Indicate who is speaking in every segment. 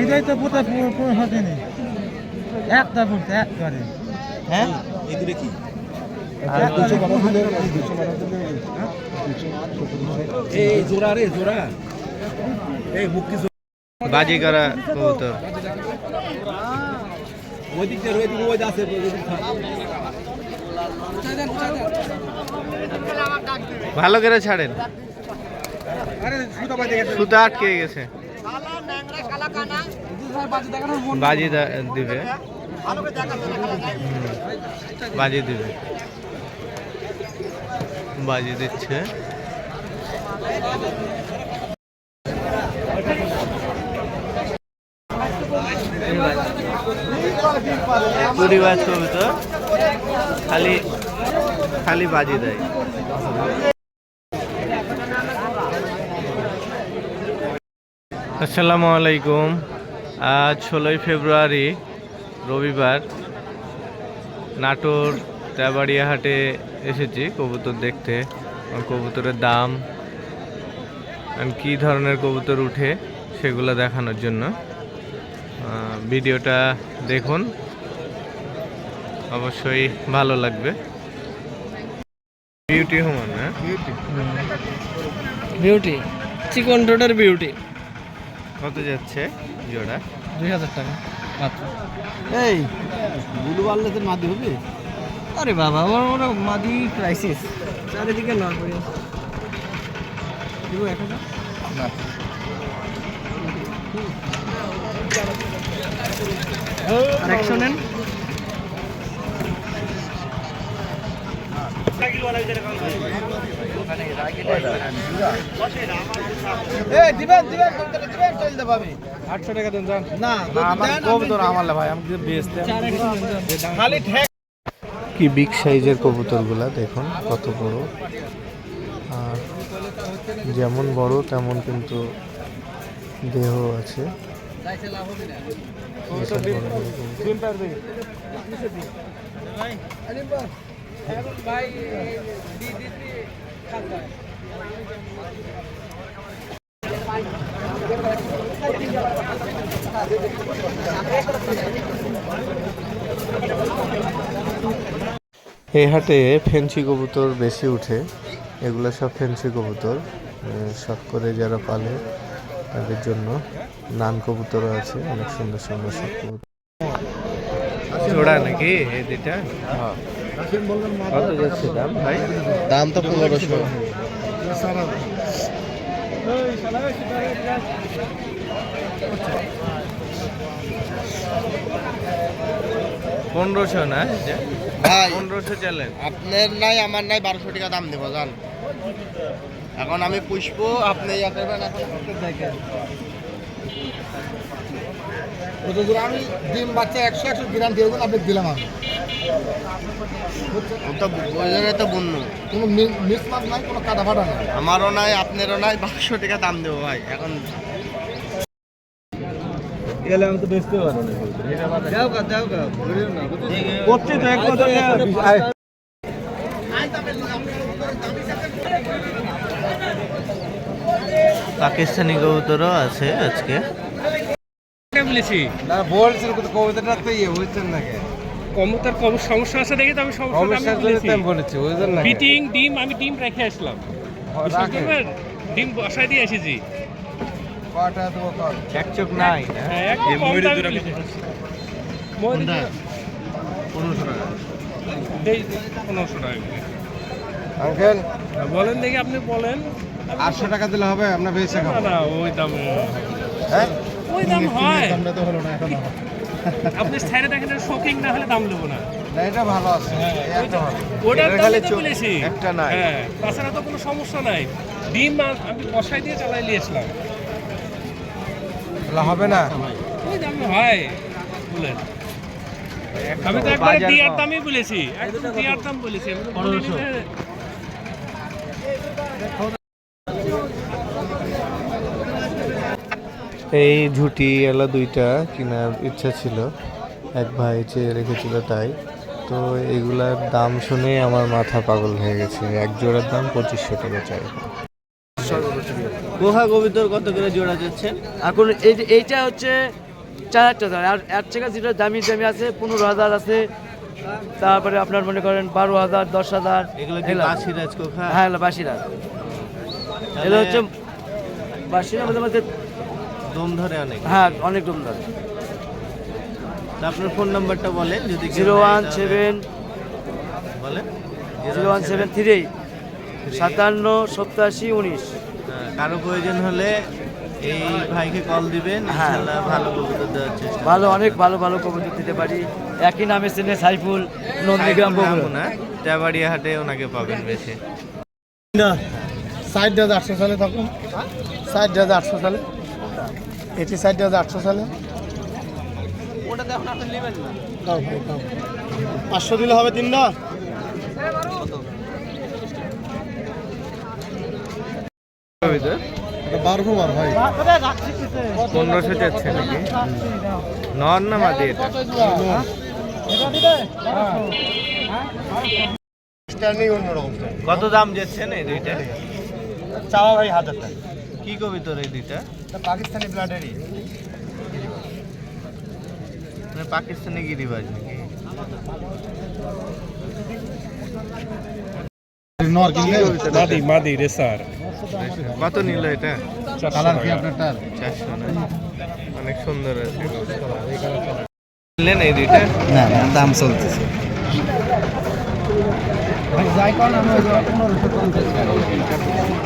Speaker 1: এটাই তো পুরো একটা পড়তে একবারে হ্যাঁ?
Speaker 2: এগুলো কি? এই জোড়া রে জোড়া। এই মুক্তি
Speaker 3: বাজি করা কবুতর।
Speaker 2: ওই দিক দিয়ে ওই ওই আছে।
Speaker 3: ভালো করে ছাড়েন।
Speaker 2: সুতা
Speaker 3: আটকে গেছে। বাজি দিবে। বাজি দিবে। বাজি দিচ্ছে। পরিবার কবুতর খালি খালি বাজি দেয়। আসসালামু আলাইকুম। আজ ষোলোই ফেব্রুয়ারি, রবিবার নাটোর তেবাড়িয়া হাটে এসেছি কবুতর দেখতে। কবুতরের দাম কী ধরনের কবুতর উঠে সেগুলো দেখানোর জন্য। ভিডিওটা দেখুন। অবশ্যই ভালো লাগবে। বিউটি হুমান হ্যাঁ?
Speaker 1: বিউটি চিকন রোডের বিউটি
Speaker 3: কত যাচ্ছে জোড়া
Speaker 1: দুই হাজার টাকা মাত্র।
Speaker 2: এই বুলু বাড়লে তো মাদি হবে।
Speaker 1: আরে বাবা আমার ওরা মাদি ক্রাইসিস চারিদিকে না করে দিব এক হাজার? আর একশো নেন
Speaker 2: এই দিবেন দিবেন কবুতর দিবেন চলতে পাবে
Speaker 1: আটশো টাকা দেন
Speaker 2: না কবুতর আমার ভাই আমি বেচতে
Speaker 1: চার একশো দেন যান।
Speaker 2: খালি
Speaker 3: কি বিগ সাইজের কবুতরগুলা দেখুন কত বড়। আর যেমন বড় তেমন কিন্তু দেহ আছে। কবুতর। এই হাটে ফেন্সি কবুতর বেশি উঠে। এগুলো সব ফেন্সি কবুতর শখ করে যারা পালে তাদের জন্য নান কবুতরও আছে অনেক সুন্দর সুন্দর সব কবুতর। জোড়া নাকি এই যাচ্ছে দাম
Speaker 2: তো পনেরোশো।
Speaker 3: পনেরোশো না
Speaker 2: ভাই
Speaker 3: পনেরোশো চালেন
Speaker 2: আপনার নাই আমার নাই বারোশো টাকা দাম দেবো জান। এখন আমি পুষবো আপনি ইয়া করবেন এখন আমি ডিম বাচ্চা একশো একশো গ্রাম দিয়ে দেবেন আপনি দিলাম আমি কোনো নাই কোনো কাটা ফাটা নাই আমারও নাই আপনারও নাই বারোশো টাকা দাম দেবো ভাই এখন
Speaker 1: গেলে আমি তো বেচতে পারব না
Speaker 2: দেও গা দেও গা
Speaker 1: করছি তো এক কথা
Speaker 3: পাকিস্তানি কবুতরও আছে আজকে।
Speaker 4: বলেছি।
Speaker 2: না কিন্তু তো ইয়ে বুঝছেন না কে?
Speaker 4: কমতার কম সমস্যা আছে দেখে তো আমি
Speaker 2: সমস্যার
Speaker 4: বলেছি।
Speaker 2: বলেছি
Speaker 4: বিটিং ডিম আমি ডিম রেখে আসলাম? ডিম বসাই দিয়ে এসেছি।
Speaker 2: কটা দেবো কর
Speaker 3: এক নাই
Speaker 4: হ্যাঁ বলেছি।
Speaker 2: টাকা।
Speaker 4: টাকা।
Speaker 2: আঙ্কেল?
Speaker 4: বলেন দেখি আপনি বলেন।
Speaker 2: আটশো টাকা দিলে হবে আপনার বেশি
Speaker 4: না
Speaker 2: খাব।
Speaker 4: না ওই দাম
Speaker 2: হ্যাঁ?
Speaker 4: ওই দাম হয়।
Speaker 2: দামটা তো হলো না এখন
Speaker 4: আপনি দেখেন শোকিং না হলে দাম দেবো না।
Speaker 2: না এটা ভালো আছে। এই একটা ভালো।
Speaker 4: ওটার
Speaker 3: এটার
Speaker 4: তো বলেছি।
Speaker 3: একটা নাই।
Speaker 4: হ্যাঁ তাছাড়া তো কোনো সমস্যা নাই। ডিম আমি দিয়ে চালাই নিয়েছিলাম।
Speaker 2: তাহলে হবে না?
Speaker 4: ওই দাম হয়। বলেন। আমি তো একবার দিয়ার দামই বলেছি। একদম দিয়ার দাম বলেছি। আমি তো বলিনি
Speaker 3: পনেরোশো।
Speaker 4: যে-
Speaker 3: এই ঝুটি এলা দুইটা কেনার ইচ্ছা ছিল। এক ভাই চেয়ে রেখেছিল তাই। তো এগুলার দাম শুনে আমার মাথা পাগল হয়ে গেছে। এক জোড়ার দাম পঁচিশশো টাকা চাই। কোহা গোবিন্দর কত করে জোড়া যাচ্ছে?
Speaker 5: এখন এই যে এইটা হচ্ছে চার হাজার টাকা। আর এর থেকে যেটা দামি দামি আছে পনেরো হাজার আছে। তারপরে আপনার মনে করেন বারো হাজার দশ হাজার।
Speaker 3: বাসিরাজ
Speaker 5: হ্যাঁ এগুলো বাসিরা হচ্ছে বাসিরা মধ্যে মধ্যে
Speaker 3: দম ধরে অনেক
Speaker 5: হ্যাঁ অনেক দাম
Speaker 3: তা আপনার ফোন নাম্বারটা বলেন যদি
Speaker 5: জিরো ওয়ান সেভেন
Speaker 3: বলেন
Speaker 5: জিরো ওয়ান সেভেন থ্রি সাতান্ন সপ্তাশি উনিশ
Speaker 3: হ্যাঁ, কারও প্রয়োজন হলে এই ভাইকে কল দিবেন
Speaker 5: হ্যাঁ।
Speaker 3: ইনশাআল্লাহ ভালো কবুতর দেওয়ার চেষ্টা
Speaker 5: ভালো অনেক ভালো ভালো কবুতর দিতে পারি একই নামে চেনে সাইফুল নন্দীগ্রাম বগুড়া
Speaker 3: না চাবাড়িয়া হাটে ওনাকে পাবেন বেশি
Speaker 2: ষাট হাজার আটশো সালে তখন ষাট হাজার আটশো সালে এটি হাজার আটশো সালে। পাঁচশো দিলে হবে তিনটা বারো কুমার ভাই
Speaker 3: পনেরোশো যাচ্ছে নাকি? নর না মাদি এটা? কত দাম এই দুইটা?
Speaker 2: চাওয়া ভাই হাজার টাকা।
Speaker 3: কি কবিতর এই দুইটা?
Speaker 2: পাকিস্তানি ব্লাডেরই
Speaker 3: মানে পাকিস্তানি গিরিবাজ নাকি?
Speaker 4: মাদি মাদি রেসার।
Speaker 3: কত নিল এটা?
Speaker 2: কালার কি আপনারটার
Speaker 3: চারশো না? অনেক সুন্দর আছে নিলেন এই দুইটা?
Speaker 2: না না দাম চলতেছে।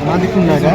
Speaker 2: মাদি কোন জায়গা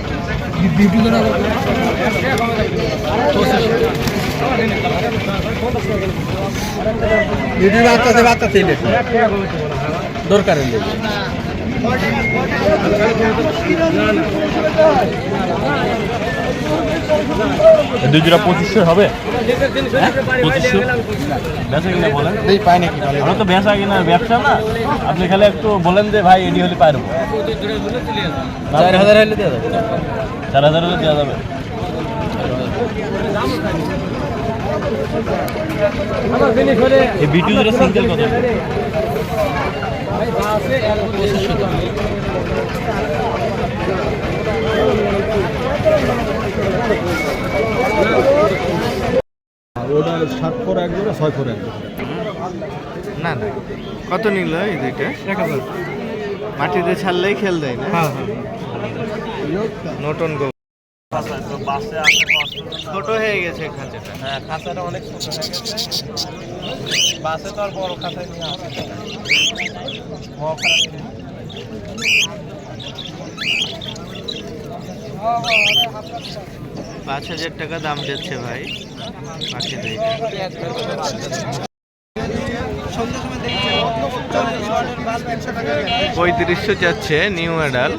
Speaker 5: দরকার
Speaker 4: দুই জোড়া পঁচিশশো হবে? পঁচিশশো? বেচা কিনা বলেন?
Speaker 2: পাই নাকি
Speaker 4: আমরা তো বেচা কিনা ব্যবসা না। আপনি খালি একটু বলেন যে ভাই এডি হলে পারব
Speaker 5: চার হাজার হলে দেওয়া যাবে।
Speaker 4: চার হাজার হলে দেওয়া যাবে। এই বিটু জোড়া সিঙ্গেল কত
Speaker 2: ওটা সাত ফোর এক জোড়া ছয় ফোর এক
Speaker 3: না না। কত নিল এই দুইটা? মাটিতে ছাড়লেই খেল দেয় না?
Speaker 2: হ্যাঁ,
Speaker 3: নতুন গো ছোট হয়ে গেছে খাঁচাটা।
Speaker 2: হ্যাঁ খাঁচাটা অনেক ছোট। হয়ে গেছে বাসে তো আর বড় খাঁচায় নিয়ে আসে
Speaker 3: পাঁচ হাজার টাকা দাম যাচ্ছে ভাই। পাখি পঁয়ত্রিশশো যাচ্ছে নিউ অ্যাডাল।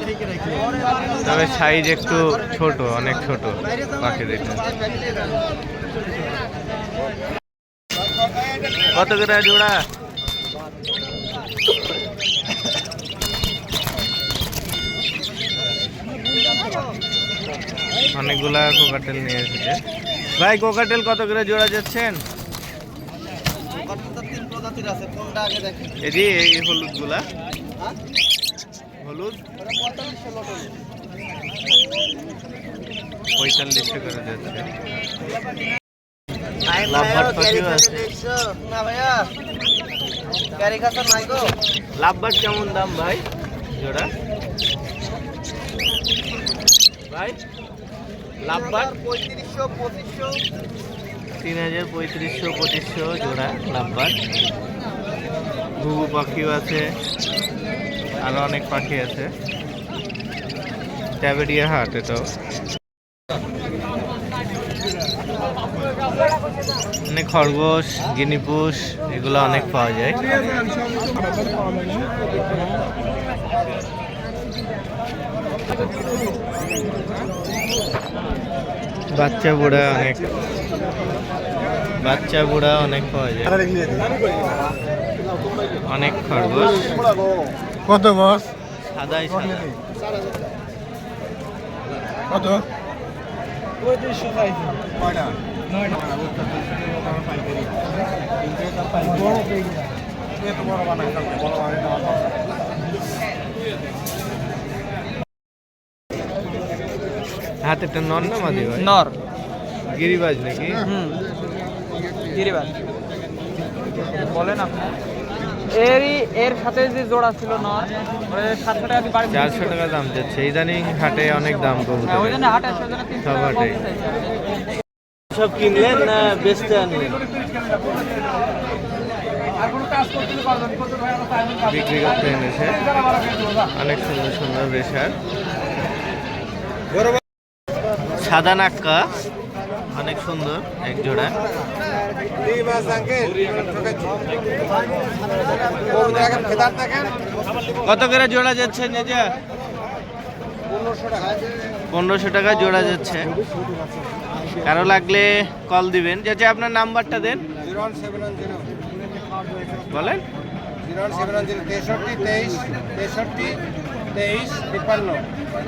Speaker 3: তবে সাইজ একটু ছোট, অনেক ছোট পাখি দুইটা কত করে জোড়া? অনেকগুলা কোকাটেল নিয়ে এসেছে। ভাই কোকাটেল কত করে জোড়া যাচ্ছেন?
Speaker 2: তিন আছে কোনটা আগে দেখেন?
Speaker 3: এই যে এই হলুদ। গুলা হলুদ পঁয়তাল্লিশশো করে যাচ্ছে লাভবার্ড পাখিও আছে।
Speaker 2: না ভাইয়া। ক্যারি নাই গো।
Speaker 3: লাভবার্ড কেমন দাম ভাই? জোড়া? ভাই লাভবার্ড
Speaker 2: পঁয়ত্রিশশো পঁচিশশো।
Speaker 3: তিন হাজার পঁয়ত্রিশশো, পঁচিশশো জোড়া লাভবার্ড ঘুঘু পাখিও আছে, আরও অনেক পাখি আছে। ট্যাবেরিয়া হাট এটাও। মানে খরগোশ গিনিপুষ এগুলো অনেক পাওয়া যায়। বাচ্চা বুড়া অনেক। বাচ্চা বুড়া অনেক পাওয়া যায়। অনেক খরগোশ।
Speaker 1: কত বস?
Speaker 3: সাদাই সাদা।
Speaker 1: কত?
Speaker 3: হাতেরটা নর না মাদি ভাই
Speaker 5: নর।
Speaker 3: গিরিবাজ নাকি?
Speaker 5: হুম। গিরিবাজ। বলেন আপনি। এরই এর সাথে যে জোড়া ছিল নর সাতশো টাকা বাড়ি
Speaker 3: চারশো টাকা দাম যাচ্ছে। ইদানিং হাটে অনেক দাম
Speaker 5: হ্যাঁ, ওই জন্য হাটে তিনশো
Speaker 3: সব
Speaker 5: কম
Speaker 3: কিনলেন না বেচতে আনলেন? বিক্রি করতে এনেছে। অনেক সুন্দর সুন্দর রেশার সাদা নাক্কা অনেক সুন্দর এক জোড়া। কত করে জোড়া যাচ্ছে নিজে? পনেরোশো টাকা জোড়া যাচ্ছে। কারও লাগলে কল দিবেন। যাতে আপনার নাম্বারটা দেন। বলেন।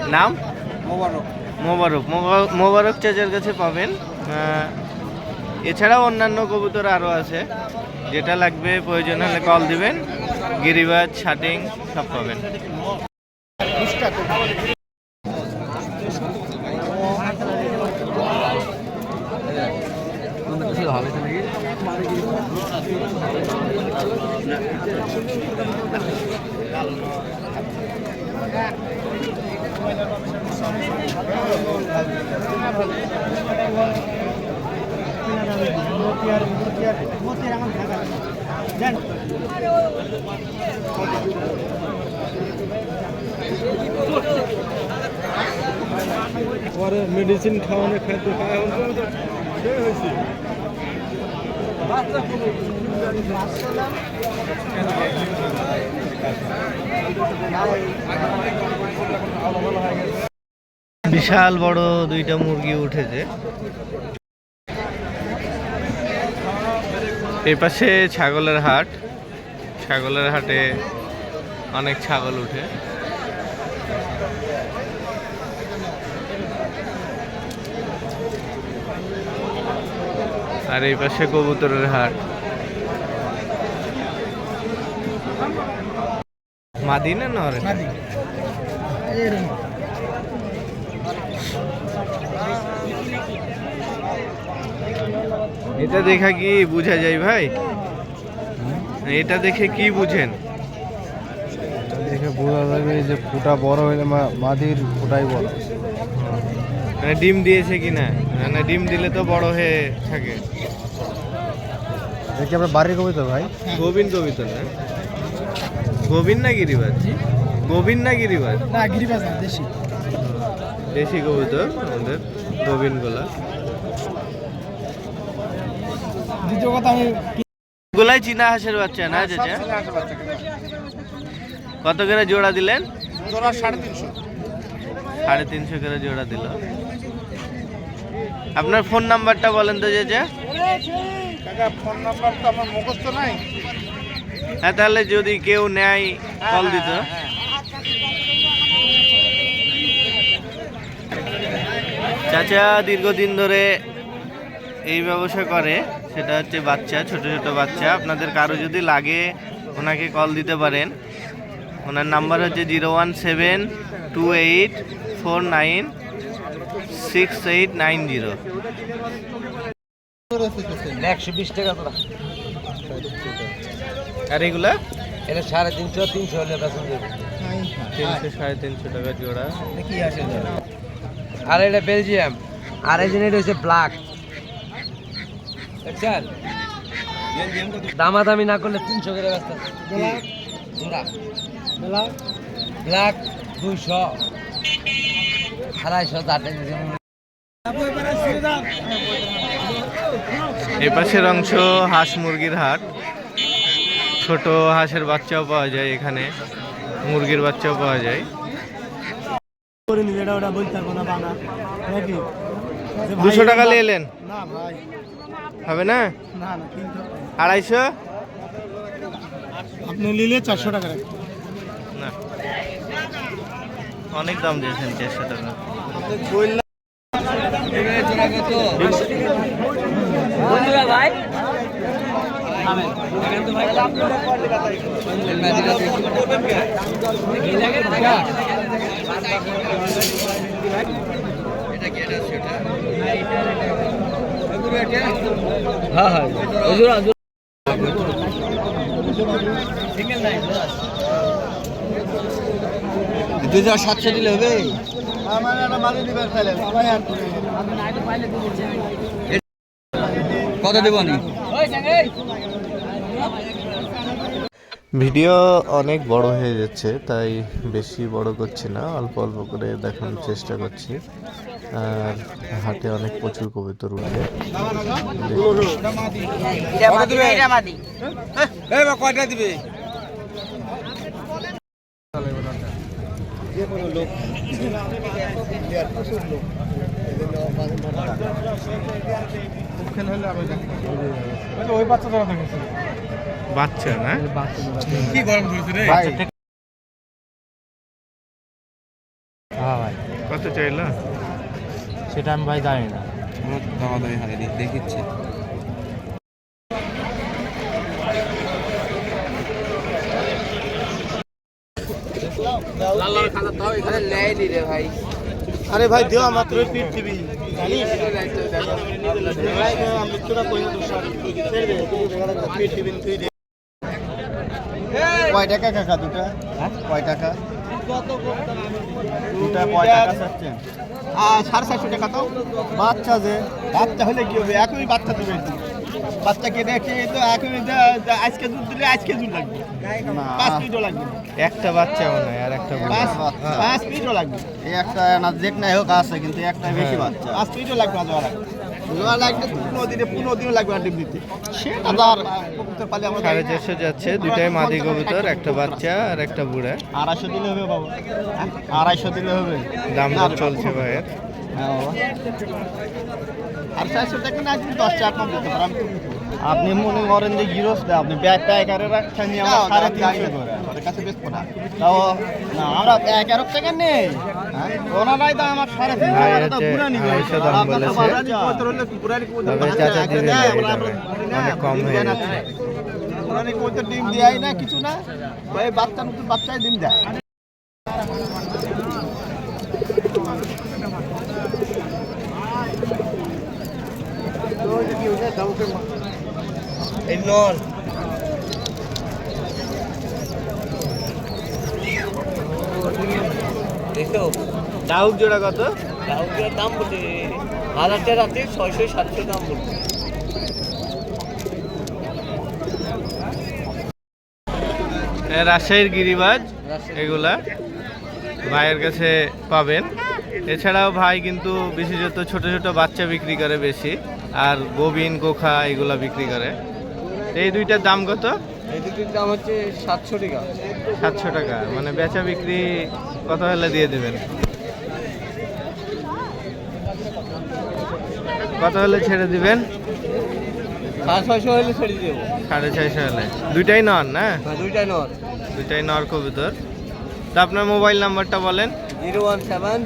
Speaker 3: নাম?
Speaker 2: মোবারক।
Speaker 3: মোবারক। মোবা- মোবারক চাচার কাছে পাবেন। এছাড়াও অন্যান্য কবুতর আরও আছে। যেটা লাগবে, প্রয়োজন হলে কল দিবেন। গিরিবাজ ছাটিং সব পাবেন।
Speaker 1: মেডিসিন খাওয়ানো খাদ্য খাওয়া হয়েছে
Speaker 3: বিশাল বড় দুইটা মুরগি উঠেছে। এই পাশে ছাগলের হাট। ছাগলের হাটে অনেক ছাগল উঠে। আর এই পাশে কবুতরের হাট। মাদি না নরে এটা দেখা কি বোঝা যায় ভাই? এটা দেখে কি বুঝেন?
Speaker 1: দেখে বোঝা যাবে যে ফুটা বড় হলে মাদির ফুটাই বড়।
Speaker 3: মানে ডিম দিয়েছে কিনা না? মানে ডিম দিলে তো বড় হয়ে থাকে।
Speaker 1: দেখি আপনার বাড়ির কবিতা ভাই?
Speaker 3: গোবিন কবিতা না? গোবিন না গিরিবাজ? গোবিন না গিরিবাজ?
Speaker 1: না গিরিবাজ না দেশি।
Speaker 3: দেশি কবুতর আমাদের গোবিন গোলা
Speaker 1: দ্বিতীয় কথা আমি
Speaker 3: গোলাই চীনা হাঁসের বাচ্চা না চাচা? কত করে জোড়া দিলেন?
Speaker 2: জোড়া সাড়ে তিনশো।
Speaker 3: সাড়ে তিনশো করে জোড়া দিল। আপনার ফোন নাম্বারটা বলেন তো চাচা।
Speaker 2: কাকা ফোন নাম্বার তো আমার মুখস্থ নাই।
Speaker 3: হ্যাঁ তাহলে যদি কেউ নেয় কল দিত। চাচা দীর্ঘদিন ধরে এই ব্যবসা করে সেটা হচ্ছে বাচ্চা ছোট ছোট বাচ্চা। আপনাদের কারও যদি লাগে ওনাকে কল দিতে পারেন। ওনার নাম্বার হচ্ছে zero one seven two eight four nine six eight nine zero.
Speaker 5: একশো বিশ টাকা তোরা।
Speaker 3: আর এগুলা?
Speaker 5: এটা সাড়ে তিনশো তিনশো হলে বেতন দেবে।
Speaker 3: তিনশো সাড়ে তিনশো টাকা জোড়া।
Speaker 5: আর এটা বেলজিয়াম। আর এই হচ্ছে ব্ল্যাক দেখছেন? দামাদামি না করলে তিনশো করে ব্যস্ত ব্ল্যাক দুইশো। আড়াইশো চারটে
Speaker 3: এ পাশের অংশ হাঁস মুরগির হাট। ছোট হাঁসের বাচ্চাও পাওয়া যায় এখানে। মুরগির বাচ্চাও পাওয়া যায়। দুশো টাকা নিয়ে এলেন? হবে না? আড়াইশো?
Speaker 2: আপনি নিলে চারশো টাকা
Speaker 3: না। অনেক দাম দিয়েছেন চারশো টাকা।
Speaker 5: হ্যাঁ হ্যাঁ।
Speaker 2: দুই হাজার সাতশো দিলে হবে?
Speaker 5: কত দেবো আমি?
Speaker 3: ভিডিও অনেক বড় হয়ে যাচ্ছে, তাই বেশি বড় করছি না, অল্প অল্প করে দেখানোর চেষ্টা করছি। আর হাটে অনেক প্রচুর কবিতর উঠে।
Speaker 1: কয়টা দিবে ওই বাচ্চা ধরা দেখেছে
Speaker 3: বাচ্চা না?
Speaker 1: কি গরম ধরেছে রে? হ্যাঁ ভাই।
Speaker 3: কত চাইলা?
Speaker 1: সেটা আমি ভাই জানি না। দামা দামি হারে দেখিচ্ছে।
Speaker 2: আরে ভাই দেও আমার তোর পিট দিবি কয় টাকা কাকা দুটা? কয় টাকা? দুটা কয় টাকা চাচ্ছেন? সাড়ে চারশো টাকা তো। বাচ্চা যে। বাচ্চা হলে কি হবে? এখনই বাচ্চা দেবে বাচ্চাকে দেখে তো এখনই আজকে দুধ দিলে আজকে দুধ লাগবে। পাঁচ মিনিটও লাগবে।
Speaker 3: একটা বাচ্চা মনে হয় আর একটা বুড়ো।
Speaker 2: পাঁচ পাঁচ মিনিটও লাগবে। এই একটা না যেক নাই হোক আছে কিন্তু একটা বেশি বাচ্চা। পাঁচ মিনিটও লাগবে না জোয়া লাগবে জোয়া লাগবে পনেরো দিনে পনেরো দিনও লাগবে না ডিম দিতে। সেটা তো আর কবুতর পালে আমরা
Speaker 3: সাড়ে চারশো যাচ্ছে দুইটাই মাদি কবুতর একটা বাচ্চা আর একটা বুড়া।
Speaker 2: আড়াইশো দিলে হবে বাবা। হ্যাঁ? আড়াইশো দিলে হবে।
Speaker 3: দাম
Speaker 2: রে
Speaker 3: চলছে ভাইয়ের
Speaker 2: হ্যাঁ আর চারশো টাকা না আপনি দশ টাকা কম দিতে পারেন আপনি মনে করেন যে গিরস আপনি ব্যাগ প্যাকারে রাখছেন আমরা সাড়ে তিনশো করে। আমাদের কাছে বেশ পড়া তাও না আমরা এগারো টাকা নেই। হ্যাঁ? ওনারাই তো আমার সাড়ে তিন হাজার পুরা নিবে একা না,
Speaker 3: কম
Speaker 2: ডিম
Speaker 3: হয়ে
Speaker 2: দেয় না। পুরানি কবুতর ডিম দেয় না কিছু না। ওই বাচ্চা নতুন বাচ্চাই ডিম দেয়। এই
Speaker 3: ডাউক জোড়া কত?
Speaker 5: কাউকের দাম বলছে রাতে ছয়শো সাতশো দাম বলছে
Speaker 3: রাজশাহীর গিরিবাজ এগুলা ভাইয়ের কাছে পাবেন। এছাড়াও ভাই কিন্তু বিশেষত ছোট ছোট বাচ্চা বিক্রি করে বেশি আর গোবিন গোখা এগুলা বিক্রি করে। এই দুইটার দাম কত?
Speaker 5: এই দুটির দাম হচ্ছে সাতশো টাকা।
Speaker 3: সাতশো টাকা। মানে বেচা বিক্রি কত হলে দিয়ে দেবেন? কত হলে ছেড়ে দিবেন?
Speaker 5: হলে ছেড়ে দেবো।
Speaker 3: সাড়ে ছয়শো হলে। দুইটাই নন না?
Speaker 5: হ্যাঁ দুইটাই নর
Speaker 3: দুইটাই নর কবুতর। তা আপনার মোবাইল নাম্বারটা বলেন।
Speaker 5: জিরো ওয়ান সেভেন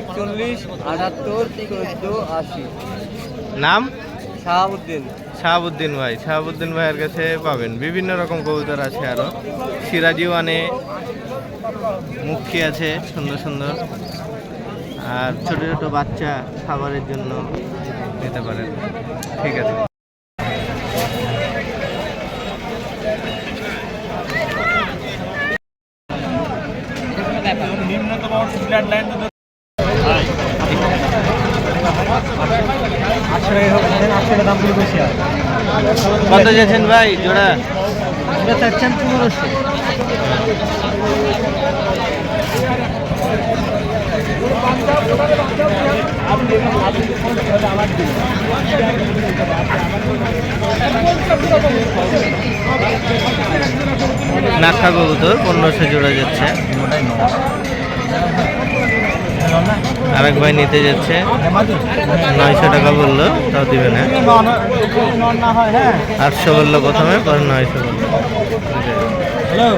Speaker 5: একচল্লিশ আটাত্তর চোদ্দ আশি।
Speaker 3: নাম?
Speaker 5: শাহাবুদ্দিন।
Speaker 3: শাহাবুদ্দিন ভাই, শাহাবুদ্দিন ভাইয়ের কাছে পাবেন। বিভিন্ন রকম কবুতর আছে আরও সিরাজিও আনে আছে, সুন্দর সুন্দর। আর ছোটো ছোটো বাচ্চা খাবারের জন্য নিতে পারেন। ঠিক আছে। কত যাচ্ছেন ভাই জোড়া?
Speaker 1: চাচ্ছেন পনেরোশো।
Speaker 3: নাক্ষা কবুতর পনেরোশো জোড়া যাচ্ছে। আরেক ভাই নিতে যাচ্ছে। নয়শো টাকা বলল তাও দিবে না।
Speaker 1: হ্যাঁ
Speaker 3: আটশো বলল প্রথমে পরে নয়শো বলল।
Speaker 1: হ্যালো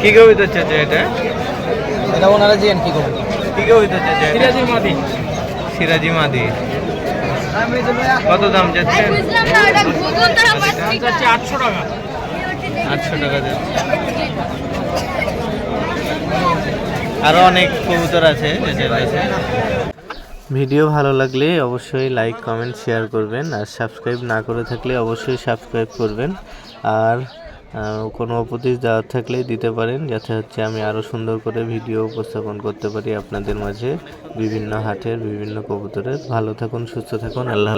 Speaker 3: কি কবিতা চাচ্ছে এটা?
Speaker 1: এটা ওনারা জিয়ান কি করব
Speaker 3: কি কবিতা চাচ্ছে
Speaker 4: সিরাজি মাদি।
Speaker 3: সিরাজি মাদি। কত দাম যাচ্ছে?
Speaker 4: আটশো টাকা।
Speaker 3: আটশো টাকা যাচ্ছে। আরও অনেক কবুতর আছে ভিডিও ভালো লাগলে অবশ্যই লাইক কমেন্ট শেয়ার করবেন, আর সাবস্ক্রাইব না করে থাকলে অবশ্যই সাবস্ক্রাইব করবেন। আর কোনো উপদেশ দেওয়ার থাকলে দিতে পারেন, যাতে হচ্ছে আমি আরও সুন্দর করে ভিডিও উপস্থাপন করতে পারি আপনাদের মাঝে। বিভিন্ন হাটের বিভিন্ন কবুতরের। ভালো থাকুন, সুস্থ থাকুন, আল্লাহ